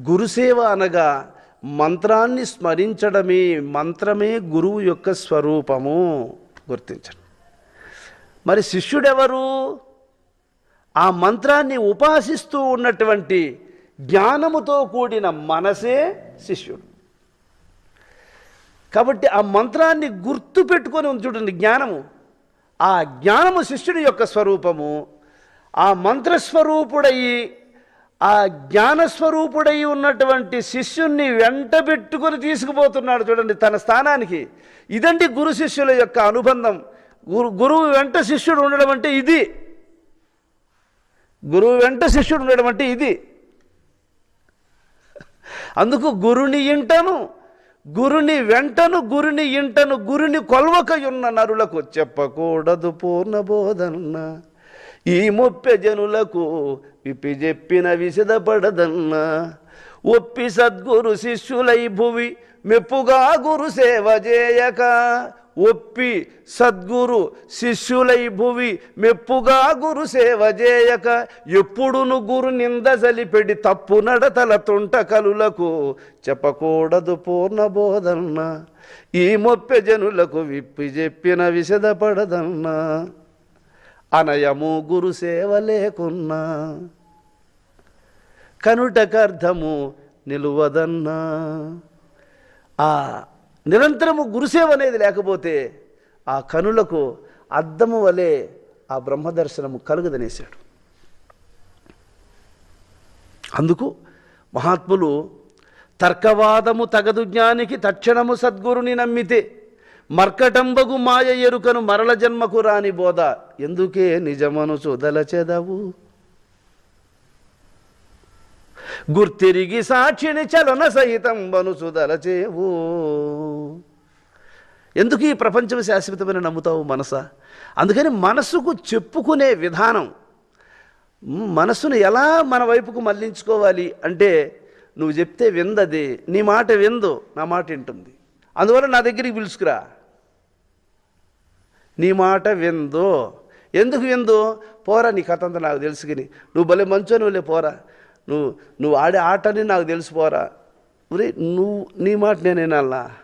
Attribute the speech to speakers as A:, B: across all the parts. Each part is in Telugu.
A: గురుసేవ అనగా మంత్రాన్ని స్మరించడమే మంత్రమే గురువు యొక్క స్వరూపము. గుర్తించండి. మరి శిష్యుడెవరు? ఆ మంత్రాన్ని ఉపాసిస్తూ ఉన్నటువంటి జ్ఞానముతో కూడిన మనసే శిష్యుడు. కాబట్టి ఆ మంత్రాన్ని గుర్తు పెట్టుకొని ఉంది చూడండి జ్ఞానము. ఆ జ్ఞానము శిష్యుడి యొక్క స్వరూపము. ఆ మంత్రస్వరూపుడయి ఆ జ్ఞానస్వరూపుడై ఉన్నటువంటి శిష్యుణ్ణి వెంట పెట్టుకొని తీసుకుపోతున్నాడు చూడండి తన స్థానానికి. ఇదండి గురు శిష్యుల యొక్క అనుబంధం. గురు గురువు వెంట శిష్యుడు ఉండడం అంటే ఇది. గురువు వెంట శిష్యుడు ఉండడం అంటే ఇది. అందుకు గురుని ఇంటను గురుని వెంటను గురుని ఇంటను గురుని కొల్వకయున్న నరులకు చెప్పకూడదు పూర్ణ బోధన్నా ఈ ముప్పె జనులకు విప్పి చెప్పిన విసిదపడదన్నా ఒప్పి సద్గురు శిష్యులై భువి మెప్పుగా గురు సేవ చేయక ఒప్పి సద్గురు శిష్యులై భువి మెప్పుగా గురు సేవ చేయక ఎప్పుడును గురు నింద జలిపెడి తప్పు నడతల తుంట కలులకు చెప్పకూడదు పూర్ణ బోధన్న. ఈ మొప్పె జనులకు విప్పి చెప్పిన విశదపడదన్నా. అనయము గురు సేవ లేకున్నా. కనుటకర్థము నిలువదన్నా. ఆ నిరంతరము గురుసేవ అనేది లేకపోతే ఆ కనులకు అద్దము వలె ఆ బ్రహ్మదర్శనము కలుగదనేశాడు. అందుకు మహాత్ములు తర్కవాదము తగదు జ్ఞానికి తక్షణము సద్గురుని నమ్మితే మర్కటంబగు మాయ ఎరుకను మరల జన్మకు రాని బోధ ఎందుకే నిజమను చూదలచెదవు గుర్తిరిగి సాక్షిని చలన సహితం బను సుదలచేవు ఎందుకు ఈ ప్రపంచం శాశ్వతమైన నమ్ముతావు మనస? అందుకని మనసుకు చెప్పుకునే విధానం మనసును ఎలా మన వైపుకు మళ్ళించుకోవాలి అంటే నువ్వు చెప్తే విందది నీ మాట విందు నా మాట వింటుంది. అందువల్ల నా దగ్గరికి పిలుచుకురా. నీ మాట విందు. ఎందుకు విందు? పోరా నీ కథ అంతా నాకు తెలుసుకుని నువ్వు భలే మంచోని వెళ్ళే పోరా. నువ్వు నువ్వు ఆడే ఆటని నాకు తెలుసు పోరా. నువ్వు నీ మాట నేను వినాలా?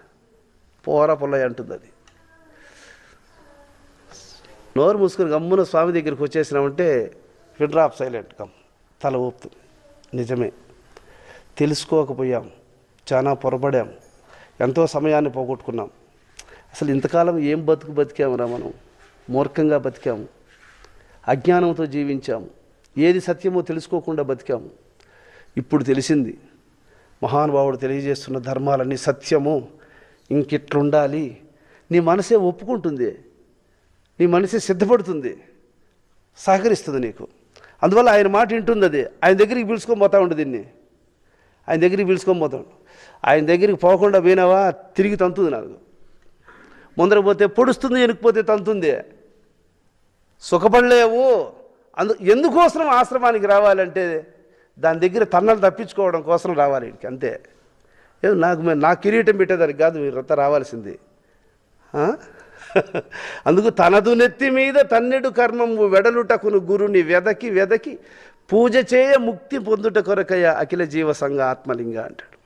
A: పోరా పొల్లయ్య అంటుంది అది. నోరు మూసుకుని గమ్మున స్వామి దగ్గరికి వచ్చేసినామంటే ఫిడ్రాప్ సైలెంట్ కమ్ తల ఊపుతుంది. నిజమే. తెలుసుకోకపోయాం. చాలా పొరపడాం. ఎంతో సమయాన్ని పోగొట్టుకున్నాం. అసలు ఇంతకాలం ఏం బతుకు బతికామురా మనం? మూర్ఖంగా బతికాము అజ్ఞానంతో జీవించాము ఏది సత్యమో తెలుసుకోకుండా బతికాము ఇప్పుడు తెలిసింది. మహానుభావుడు తెలియజేస్తున్న ధర్మాలన్నీ సత్యము. ఇంకిట్లుండాలి. నీ మనసే ఒప్పుకుంటుంది. నీ మనసే సిద్ధపడుతుంది. సహకరిస్తుంది నీకు. అందువల్ల ఆయన మాట వింటుంది అది ఆయన దగ్గరికి పిలుచుకొని పోతా ఉండు దీన్ని. ఆయన దగ్గరికి పిలుచుకొని పోతాడు ఆయన దగ్గరికి పోకుండా పోయినావా? తిరిగి తంతుంది నాకు. ముందర పోతే పొడుస్తుంది వెనుకపోతే తంతుంది. సుఖపడలేవు. అందు ఎందుకోసం ఆశ్రమానికి రావాలంటే దాని దగ్గర తన్నలు తప్పించుకోవడం కోసం రావాలి వీడికి అంతే. ఏం నాకు నా కిరీటం పెట్టేదానికి కాదు వీరంతా రావాల్సింది. అందుకు తనదు నెత్తి మీద తన్నెడు కర్మము వెడలుటకును గురుని వెదకి వెదకి పూజ చేయ ముక్తి పొందుట కొరకయ అఖిల జీవ సంఘ ఆత్మలింగ అంటాడు.